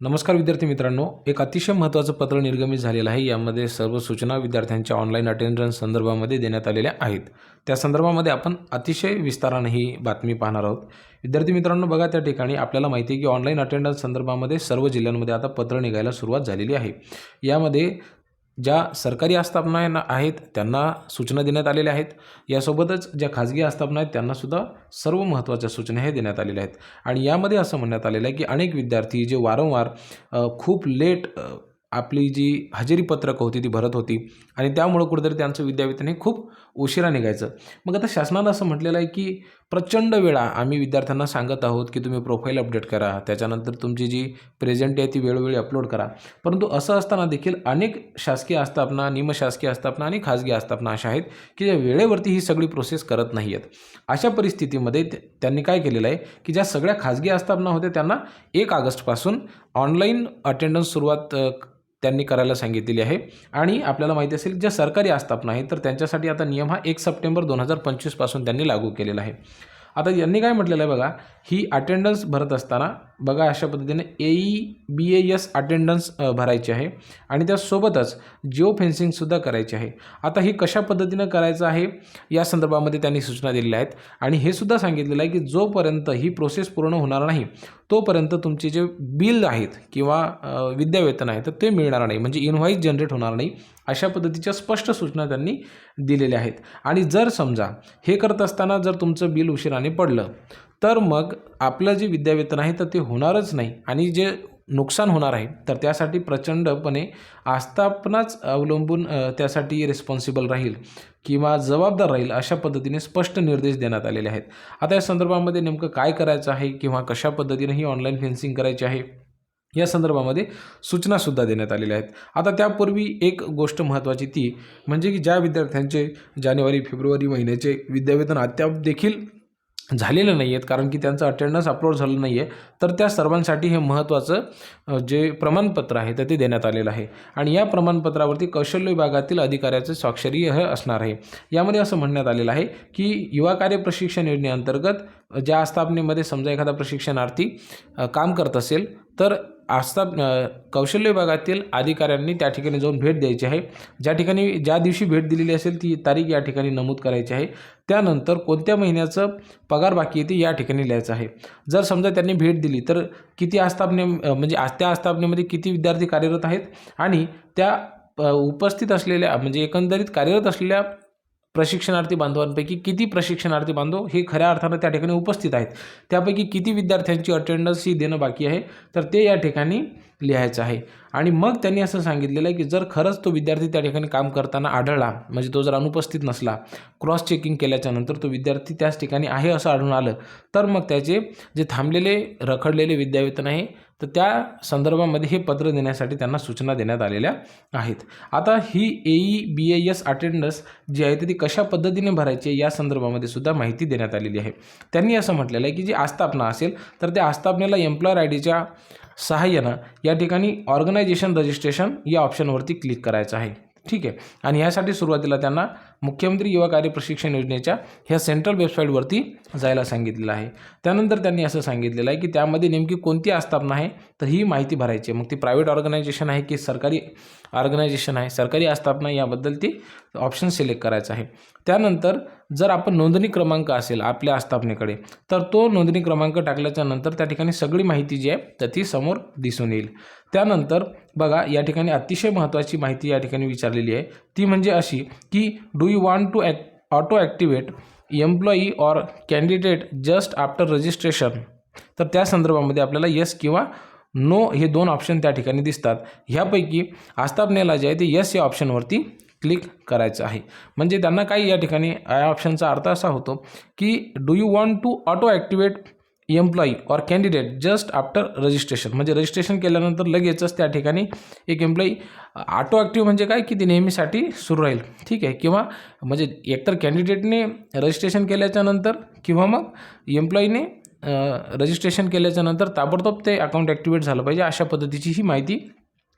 नमस्कार विद्यार्थी मित्रांनो. एक अतिशय महत्त्वाचं पत्र निर्गमित झालेलं आहे. यामध्ये सर्व सूचना विद्यार्थ्यांच्या ऑनलाईन अटेंडन्स संदर्भामध्ये देण्यात आलेल्या आहेत. त्या संदर्भामध्ये आपण अतिशय विस्ताराने ही बातमी पाहणार आहोत. विद्यार्थी मित्रांनो बघा त्या ठिकाणी आपल्याला माहिती आहे की ऑनलाईन अटेंडन्स संदर्भामध्ये सर्व जिल्ह्यांमध्ये आता पत्र निघायला सुरुवात झालेली आहे. यामध्ये ज्या सरकारी आस्थापना यांना आहेत त्यांना सूचना देण्यात आलेल्या आहेत. यासोबतच ज्या खाजगी आस्थापना आहेत त्यांनासुद्धा सर्व महत्त्वाच्या सूचना हे देण्यात आलेल्या आहेत. आणि यामध्ये असं म्हणण्यात आलेलं आहे की अनेक विद्यार्थी जे वारंवार खूप लेट आपली जी हजेरी पत्रकं होती ती भरत होती. आणि त्यामुळं कुठेतरी त्यांचं विद्यावेतन हे खूप उशिरा निघायचं. मग आता शासनानं असं म्हटलेलं आहे की प्रचंड वेळा आम्ही विद्यार्थ्यांना सांगत आहोत की तुम्ही प्रोफाईल अपडेट करा त्याच्यानंतर तुमची जी प्रेझेंट आहे ती वेळोवेळी अपलोड करा. परंतु असं असताना देखील अनेक शासकीय आस्थापना निमशासकीय आस्थापना आणि खाजगी आस्थापना अशा आहेत की ज्या वेळेवरती ही सगळी प्रोसेस करत नाही आहेत अशा परिस्थितीमध्ये त्यांनी काय केलेलं आहे की ज्या सगळ्या खाजगी आस्थापना होत्या त्यांना एक ऑगस्टपासून ऑनलाईन अटेंडन्स सुरुवात त्यांनी करायला सांगितलेली आहे. आणि आपल्याला माहिती असेल ज्या सरकारी आस्थापना आहेत तर त्यांच्यासाठी आता नियम हा एक सप्टेंबर दोन हजार पंचवीसपासून त्यांनी लागू केलेला आहे. आता यांनी काय म्हटलेलं आहे बघा ही अटेंडन्स भरत असताना बघा अशा पद्धतीने A E B A S attendance भरायची आहे. आणि त्यासोबतच जिओ फेन्सिंगसुद्धा करायची आहे. आता ही कशा पद्धतीनं करायचं आहे? या संदर्भामध्ये त्यांनी सूचना दिलेल्या आहेत. आणि हे सुद्धा सांगितलेलं आहे की जोपर्यंत ही प्रोसेस पूर्ण होणार नाही तोपर्यंत तुमचे जे बिल आहेत किंवा विद्यावेतन आहे तर ते मिळणार नाही. म्हणजे इनव्हॉईस जनरेट होणार नाही अशा पद्धतीच्या स्पष्ट सूचना त्यांनी दिलेल्या आहेत. आणि जर समजा हे करत असताना जर तुमचं बिल उशिराने पडलं तर मग आपलं जे विद्यावेतन आहे तर ते होणारच नाही. आणि जे नुकसान होणार आहे तर त्यासाठी प्रचंडपणे आस्थापनाच अवलंबून त्यासाठी रिस्पॉन्सिबल राहील किंवा जबाबदार राहील अशा पद्धतीने स्पष्ट निर्देश देण्यात आलेले आहेत. आता या संदर्भामध्ये नेमकं काय करायचं आहे किंवा कशा पद्धतीने ही ऑनलाईन फेन्सिंग करायची आहे या संदर्भामध्ये सूचनासुद्धा देण्यात आलेल्या आहेत. आता त्यापूर्वी एक गोष्ट महत्त्वाची ती म्हणजे की ज्या विद्यार्थ्यांचे जानेवारी फेब्रुवारी महिन्याचे विद्यावेतन अद्याप देखील झालेलं नाही आहेत कारण की त्यांचं अटेंडन्स अपलोड झालं नाही आहे तर त्या सर्वांसाठी हे महत्त्वाचं जे प्रमाणपत्र आहे तर ते देण्यात आलेलं आहे. आणि या प्रमाणपत्रावरती कौशल्य विभागातील अधिकाऱ्याचे स्वाक्षरी हे असणार आहे. यामध्ये असं म्हणण्यात आलेलं आहे की युवा कार्य प्रशिक्षण योजनेअंतर्गत ज्या आस्थापनेमध्ये समजा एखादा प्रशिक्षणार्थी काम करत असेल तर आस्थाप कौशल्य विभागातील अधिकाऱ्यांनी त्या ठिकाणी जाऊन भेट द्यायची आहे. ज्या ठिकाणी ज्या दिवशी भेट दिलेली असेल ती तारीख या ठिकाणी नमूद करायची आहे. त्यानंतर कोणत्या महिन्याचं पगार बाकी येते या ठिकाणी लिहायचं आहे. जर समजा त्यांनी भेट दिली तर किती आस्थापने म्हणजे त्या आस्थापनेमध्ये किती विद्यार्थी कार्यरत आहेत? आणि त्या उपस्थित असलेल्या म्हणजे एकंदरीत कार्यरत असलेल्या प्रशिक्षणार्थी बांधवांपैकी किती प्रशिक्षणार्थी बांधव हे खऱ्या अर्थानं त्या ठिकाणी उपस्थित आहेत? त्यापैकी किती विद्यार्थ्यांची अटेंडन्स ही देणं बाकी आहे? तर ते या ठिकाणी लिहायचं आहे. आणि मग त्यांनी असं सांगितलेलं आहे की जर खरंच तो विद्यार्थी त्या ठिकाणी काम करताना आढळला म्हणजे तो जर अनुपस्थित नसला क्रॉस चेकिंग केल्याच्यानंतर तो विद्यार्थी त्याच ठिकाणी आहे असं आढळून आलं तर मग त्याचे जे थांबलेले रखडलेले विद्यावेतन आहे तर त्या संदर्भामध्ये हे पत्र देण्यासाठी त्यांना सूचना देण्यात आलेल्या आहेत. आता ही A E B A S attendance जी आहे तर ती कशा पद्धतीने भरायची आहे या संदर्भामध्ये सुद्धा माहिती देण्यात आलेली आहे. त्यांनी असं म्हटलेलं आहे की जी आस्थापना असेल तर त्या आस्थापनेला एम्प्लॉयर आय डीच्या सहाय्यानं या ठिकाणी ऑर्गनायझेशन रजिस्ट्रेशन या ऑप्शनवरती क्लिक करायचं आहे. ठीक आहे? आणि यासाठी सुरुवातीला त्यांना मुख्यमंत्री युवा कार्य प्रशिक्षण योजनेच्या ह्या सेंट्रल वेबसाईटवरती जायला सांगितलेलं आहे. त्यानंतर त्यांनी असं सांगितलेलं आहे की त्यामध्ये नेमकी कोणती आस्थापना आहे तर ही माहिती भरायची आहे. मग ती प्रायव्हेट ऑर्गनायझेशन आहे की सरकारी ऑर्गनायझेशन आहे? सरकारी आस्थापना याबद्दल ती ऑप्शन सिलेक्ट करायचं आहे. त्यानंतर जर आपण नोंदणी क्रमांक असेल आपल्या आस्थापनेकडे तर तो नोंदणी क्रमांक टाकल्याच्या नंतर त्या ठिकाणी सगळी माहिती जी आहे तर ती समोर दिसून येईल. त्यानंतर बघा या ठिकाणी अतिशय महत्त्वाची माहिती या ठिकाणी विचारलेली आहे. ती म्हणजे अशी की do you want to ac auto activate employee or candidate just after registration तर त्या संदर्भामध्ये आपल्याला येस किंवा नो हे दोन ऑप्शन त्या ठिकाणी दिसतात. ह्यापैकी आस्थापनेला जे आहे ते येस या ऑप्शनवरती क्लिक करायचं आहे. म्हणजे त्यांना काही या ठिकाणी या ऑप्शनचा अर्थ असा होतो की do you want to auto activate employee or candidate just after registration म्हणजे रजिस्ट्रेशन केल्यानंतर लगेचच त्या ठिकाणी एक एम्प्लॉई ऑटो ॲक्टिव्ह म्हणजे काय? की ती नेहमीसाठी सुरू राहील. ठीक आहे? किंवा म्हणजे एकतर कॅन्डिडेटने रजिस्ट्रेशन केल्याच्यानंतर किंवा मग एम्प्लॉईने रजिस्ट्रेशन केल्याच्यानंतर ताबडतोब ते अकाउंट ॲक्टिवेट झालं पाहिजे अशा पद्धतीची ही माहिती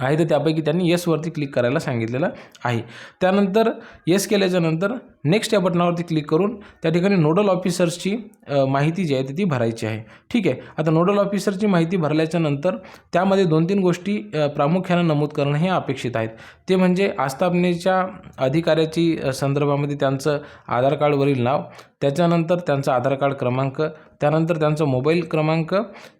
आहे. तर त्यापैकी त्यांनी येसवरती क्लिक करायला सांगितलेलं आहे. त्यानंतर येस केल्याच्यानंतर नेक्स्ट या बटनावरती क्लिक करून त्या ठिकाणी नोडल ऑफिसर्सची माहिती जी आहे ती- ती भरायची आहे. ठीक आहे? आता नोडल ऑफिसरची माहिती भरल्याच्या नंतर त्यामध्ये दोन तीन गोष्टी प्रामुख्यानं नमूद करणं हे अपेक्षित आहेत. ते म्हणजे आस्थापनेच्या अधिकाऱ्याची संदर्भामध्ये त्यांचं आधार कार्डवरील नाव त्याच्यानंतर त्यांचा आधार कार्ड क्रमांक त्यानंतर त्यांचा मोबाईल क्रमांक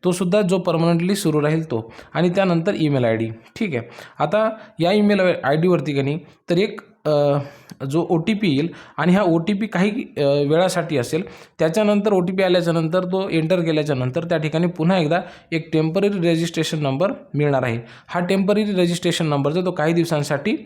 तो सुद्धा जो परमनंटली सुरू राहील तो. आणि त्यानंतर ईमेल आय डी ठीक आहे. आता या ईमेल आय डीवरती का नाही तर एक जो ओ टी पी येईल आणि हा ओ टी पी काही वेळासाठी असेल त्याच्यानंतर ओ टी पी आल्याच्यानंतर तो एंटर केल्याच्यानंतर त्या ठिकाणी पुन्हा एकदा एक टेंपररी रजिस्ट्रेशन नंबर मिळणार आहे. हा टेंपररी रजिस्ट्रेशन नंबर जो तो काही दिवसांसाठी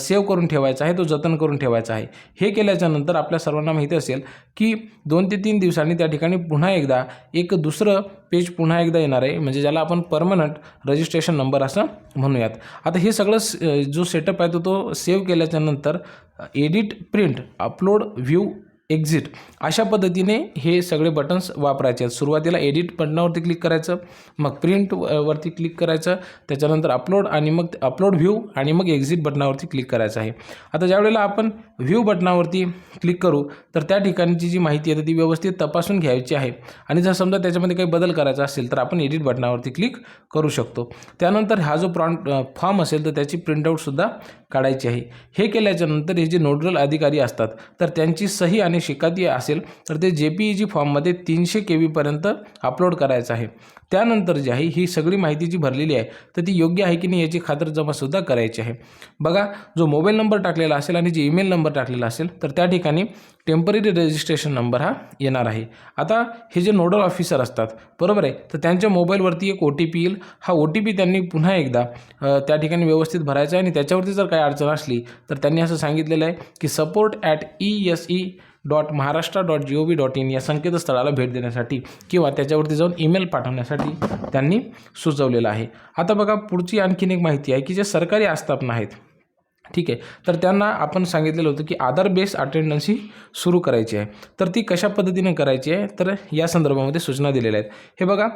सेव्ह करून ठेवायचा आहे तो जतन करून ठेवायचा आहे. हे केल्याच्यानंतर आपल्या सर्वांना माहिती असेल की दोन ते तीन दिवसांनी त्या ठिकाणी पुन्हा एकदा एक दुसरं पेज पुन्हा एकदा येणार आहे. म्हणजे ज्याला आपण परमनंट रजिस्ट्रेशन नंबर असं म्हणूयात. आता हे सगळं जो सेटअप आहे तो तो सेव्ह केल्याच्यानंतर edit print upload view exit अशा पद्धतीने हे सगळे बटन्स वापरायचे आहेत. सुरुवातीला एडिट बटनावरती क्लिक करायचं मग प्रिंट वरती क्लिक करायचं त्याच्यानंतर अपलोड आणि मग अपलोड व्ह्यू आणि मग एक्झिट बटनावरती क्लिक करायचं आहे. आता ज्यावेळेला आपण व्ह्यू बटनावरती क्लिक करू तर त्या ठिकाणची जी माहिती आहे ती व्यवस्थित तपासून घ्यायची आहे. आणि जर समजा त्याच्यामध्ये काही बदल करायचा असेल तर आपण एडिट बटनावरती क्लिक करू शकतो. त्यानंतर हा जो प्रॉन फॉर्म असेल तर त्याची प्रिंटआउटसुद्धा काढायची आहे. हे केल्याच्यानंतर हे जे नोडल अधिकारी असतात तर त्यांची सही आणि शिकाती असेल तर ते जे पी ई जी फॉर्ममध्ये तीनशे के व्हीपर्यंत अपलोड करायचं आहे. त्यानंतर जी आहे ही सगळी माहिती जी भरलेली आहे. तर ती योग्य आहे की नाही याची खातरजमासुद्धा करायची आहे. बघा जो मोबाईल नंबर टाकलेला असेल आणि जे ईमेल नंबर टाकलेला असेल तर त्या ठिकाणी टेंपररी रजिस्ट्रेशन नंबर हा येणार आहे. आता हे जे नोडल ऑफिसर असतात बरोबर आहे? तर त्यांच्या मोबाईलवरती एक ओ टी पी येईल. हा ओ टी पी त्यांनी पुन्हा एकदा त्या ठिकाणी व्यवस्थित भरायचा आहे आणि त्याच्यावरती जर काही अडचण असली तर त्यांनी असं सांगितलेलं आहे की support at E S E dot Maharashtra dot G O V dot in या संकेतस्थळाला भेट देण्यासाठी किंवा त्याच्यावरती जाऊन ईमेल पाठवण्यासाठी त्यांनी सुचवलेलं आहे. आता बघा पुढची आणखीन एक माहिती आहे की जे सरकारी आस्थापना आहेत ठीक आहे. तर त्यांना आपण सांगितलेलं होतं की आधार बेस अटेंडन्स ही सुरू करायची आहे. तर ती कशा पद्धतीने करायची आहे? तर या संदर्भामध्ये सूचना दिलेल्या आहेत. हे बघा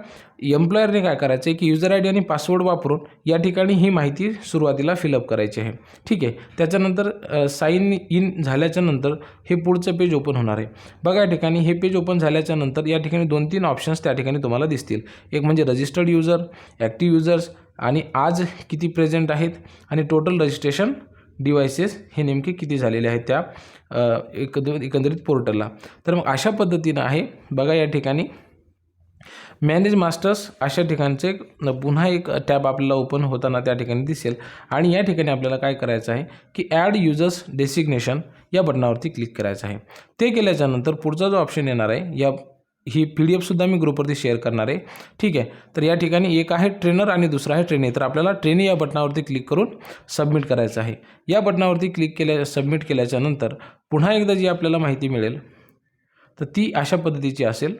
एम्प्लॉयरने काय करायचं आहे की युजर आय डी आणि पासवर्ड वापरून या ठिकाणी ही माहिती सुरुवातीला फिलअप करायची आहे. ठीक आहे. त्याच्यानंतर साईन इन झाल्याच्यानंतर हे पुढचं पेज ओपन होणार आहे. बघा या ठिकाणी हे पेज ओपन झाल्याच्यानंतर या ठिकाणी दोन तीन ऑप्शन्स त्या ठिकाणी तुम्हाला दिसतील. एक म्हणजे रजिस्टर्ड युजर ॲक्टिव्ह युजर्स आणि आज किती प्रेझेंट आहेत आणि टोटल रजिस्ट्रेशन डिव्हायसेस हे नेमके किती झालेले आहेत त्या अ, एकंदरीत एकंदरीत पोर्टलला. तर मग अशा पद्धतीनं आहे बघा या ठिकाणी. मॅनेज मास्टर्स अशा ठिकाणचे पुन्हा एक टॅब आपल्याला ओपन होताना त्या ठिकाणी दिसेल. आणि या ठिकाणी आपल्याला काय करायचं आहे की ॲड युजर्स डेसिग्नेशन या बटनावरती क्लिक करायचं आहे. ते केल्याच्यानंतर पुढचा जो ऑप्शन येणार आहे या ही पी डी एफसुद्धा मी ग्रुपवरती शेअर करणार आहे. ठीक आहे? तर या ठिकाणी एक आहे ट्रेनर आणि दुसरा आहे ट्रेनी तर आपल्याला ट्रेनी या बटनावरती क्लिक करून सबमिट करायचं आहे. या बटनावरती क्लिक केल्या सबमिट केल्याच्यानंतर पुन्हा एकदा जी आपल्याला माहिती मिळेल तर ती अशा पद्धतीची असेल.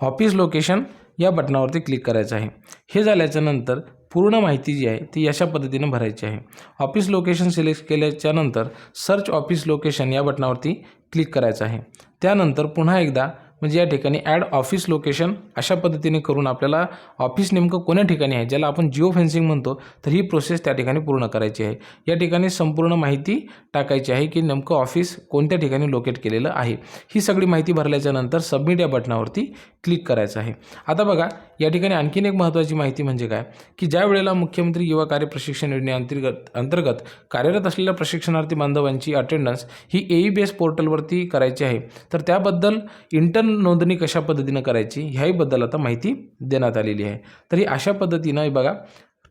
ऑफिस लोकेशन या बटनावरती क्लिक करायचं आहे. हे झाल्याच्यानंतर पूर्ण माहिती जी आहे ती अशा पद्धतीनं भरायची आहे. ऑफिस लोकेशन सिलेक्ट केल्याच्यानंतर सर्च ऑफिस लोकेशन या बटनावरती क्लिक करायचं आहे. त्यानंतर पुन्हा एकदा म्हणजे या ठिकाणी ॲड ऑफिस लोकेशन अशा पद्धतीने करून आपल्याला ऑफिस नेमकं कोण्या ठिकाणी आहे ज्याला आपण जिओ फेन्सिंग म्हणतो तर ही प्रोसेस त्या ठिकाणी पूर्ण करायची आहे. या ठिकाणी संपूर्ण माहिती टाकायची आहे की नेमकं ऑफिस कोणत्या ठिकाणी लोकेट केलेलं आहे. ही सगळी माहिती भरल्याच्या नंतर सबमिट या बटनावरती क्लिक करायचं आहे. आता बघा या ठिकाणी आणखीन एक महत्त्वाची माहिती म्हणजे काय? की ज्या वेळेला मुख्यमंत्री युवा कार्य प्रशिक्षण योजनेअंतर्गत अंतर्गत कार्यरत असलेल्या प्रशिक्षणार्थी बांधवांची अटेंडन्स ही ए ई बेस पोर्टलवरती करायची आहे तर त्याबद्दल इंटर्न नोंदणी कशा पद्धतीनं करायची ह्याहीबद्दल आता माहिती देण्यात आलेली आहे. तर ही अशा पद्धतीनं बघा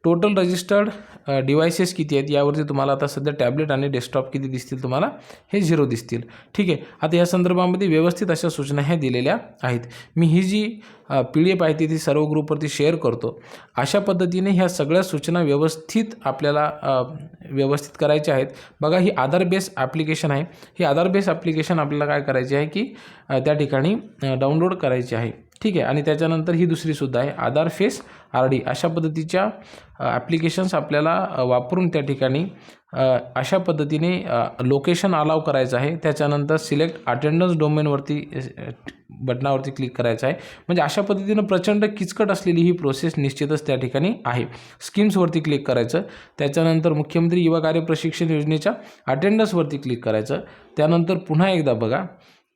टोटल रजिस्टर्ड डिव्हायसेस किती आहेत? यावरती तुम्हाला आता सध्या टॅबलेट आणि डेस्कटॉप किती दिसतील तुम्हाला? हे झिरो दिसतील. ठीक आहे. आता या संदर्भामध्ये व्यवस्थित अशा सूचना ह्या दिलेल्या आहेत. मी ही जी पी डी एफ आहे ती ती सर्व ग्रुपवरती शेअर करतो. अशा पद्धतीने ह्या सगळ्या सूचना व्यवस्थित आपल्याला uh, व्यवस्थित करायच्या आहेत. बघा ही आधार बेस ॲप्लिकेशन आहे. ही आधार बेस ॲप्लिकेशन आपल्याला काय करायची आहे की uh, त्या ठिकाणी uh, डाउनलोड करायची आहे. ठीक आहे. आणि त्याच्यानंतर ही दुसरीसुद्धा आहे. आधार फेस आर डी अशा पद्धतीच्या ॲप्लिकेशन्स आपल्याला वापरून त्या ठिकाणी अशा पद्धतीने लोकेशन अलाव करायचं आहे. त्याच्यानंतर सिलेक्ट अटेंडन्स डोमेनवरती बटनावरती क्लिक करायचं आहे. म्हणजे अशा पद्धतीनं प्रचंड किचकट असलेली ही प्रोसेस निश्चितच त्या ठिकाणी आहे. स्कीम्सवरती क्लिक करायचं. त्याच्यानंतर मुख्यमंत्री युवा कार्य प्रशिक्षण योजनेच्या अटेंडन्सवरती क्लिक करायचं. त्यानंतर पुन्हा एकदा बघा.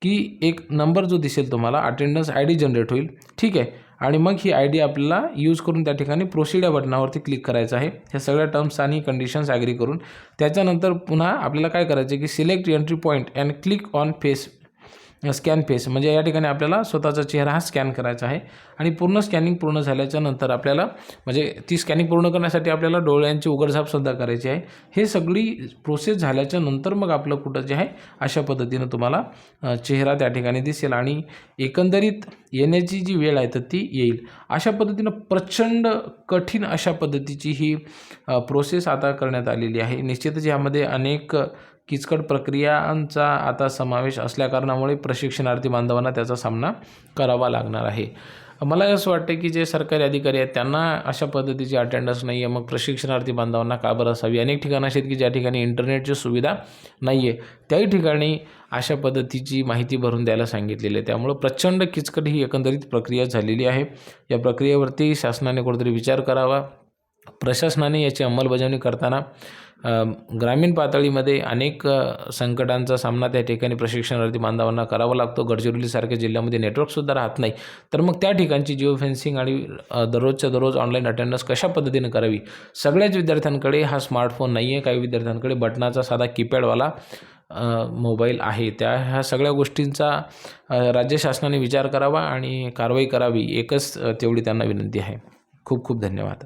की एक नंबर जो दिसेल तुम्हाला अटेंडन्स आय डी जनरेट होईल. ठीक आहे? आणि मग ही आय डी आपल्याला यूज करून त्या ठिकाणी प्रोसिड या बटनावरती क्लिक करायचं आहे. ह्या सगळ्या टर्म्स आणि कंडिशन्स ॲग्री करून. त्याच्यानंतर पुन्हा आपल्याला काय करायचं आहे की select entry point and click on face scan face म्हणजे या ठिकाणी आपल्याला स्वतःचा चेहरा हा स्कॅन करायचा आहे. आणि पूर्ण स्कॅनिंग पूर्ण झाल्याच्यानंतर आपल्याला म्हणजे ती स्कॅनिंग पूर्ण करण्यासाठी आपल्याला डोळ्यांची उघडझापसुद्धा करायची आहे. हे सगळी प्रोसेस झाल्याच्यानंतर मग आपलं कुठं जे आहे अशा पद्धतीनं तुम्हाला चेहरा त्या ठिकाणी दिसेल आणि एकंदरीत येण्याची जी वेळ आहे तर ती येईल. अशा पद्धतीनं प्रचंड कठीण अशा पद्धतीची ही प्रोसेस आता करण्यात आलेली आहे. निश्चितच यामध्ये अनेक किचकट प्रक्रियांचा आता समावेश असल्याकारणामुळे प्रशिक्षणार्थी बांधवांना त्याचा सामना करावा लागणार आहे. मला असं वाटतं की जे सरकारी अधिकारी आहेत त्यांना अशा पद्धतीची अटेंडन्स नाही आहे मग प्रशिक्षणार्थी बांधवांना का बरं असावी? अनेक ठिकाणं अशी आहेत की ज्या ठिकाणी इंटरनेटची सुविधा नाही आहे त्याही ठिकाणी अशा पद्धतीची माहिती भरून द्यायला सांगितलेली आहे. त्यामुळं प्रचंड किचकट ही एकंदरीत प्रक्रिया झालेली आहे. या प्रक्रियेवरती शासनाने कुठेतरी विचार करावा. प्रशासनाने याची अंमलबजावणी करताना ग्रामीण पातळीमध्ये अनेक संकटांचा सामना त्या ठिकाणी प्रशिक्षणार्थी बांधवांना करावा लागतो. गडचिरोलीसारख्या जिल्ह्यामध्ये नेटवर्कसुद्धा राहत नाही. तर मग त्या ठिकाणची जिओ फेन्सिंग आणि दररोजच्या दररोज ऑनलाईन अटेंडन्स कशा पद्धतीने करावी? सगळ्याच विद्यार्थ्यांकडे हा स्मार्टफोन नाही आहे काही विद्यार्थ्यांकडे बटनाचा साधा कीपॅडवाला मोबाईल आहे. त्या ह्या सगळ्या गोष्टींचा राज्य शासनाने विचार करावा आणि कारवाई करावी. एकच तेवढी त्यांना विनंती आहे. खूप खूप धन्यवाद.